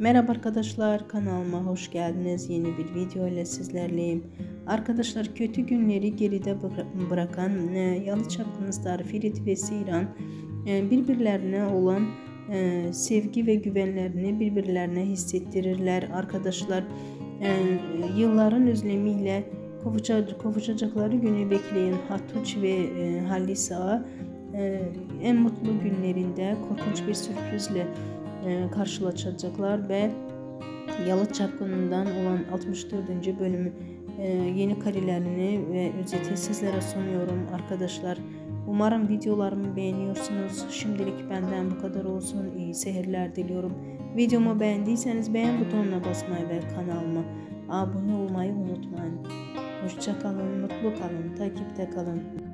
Merhaba arkadaşlar kanalıma hoş geldiniz. Yeni bir video ile sizlerleyim. Arkadaşlar kötü günleri geride bıra- bırakan e, Yalı Çapkını Star Ferit ve Seyran e, birbirlerine olan e, sevgi ve güvenlerini birbirlerine hissettirirler. Arkadaşlar e, yılların özlemiyle kavuşa- kavuşacakları günü bekleyen Hatuç ve Halis Ağa e, en mutlu günlerinde korkunç bir sürprizle karşılaşacaklar ve Yalı Çapkını'ndan olan 64. bölümü e, yeni karelerini ve özeti sizlere sunuyorum arkadaşlar. Umarım videolarımı beğeniyorsunuz. Şimdilik benden bu kadar olsun. İyi seyirler diliyorum. Videomu beğendiyseniz beğen butonuna basmayı ve kanalıma abone olmayı unutmayın. Hoşçakalın, mutlu kalın, takipte kalın.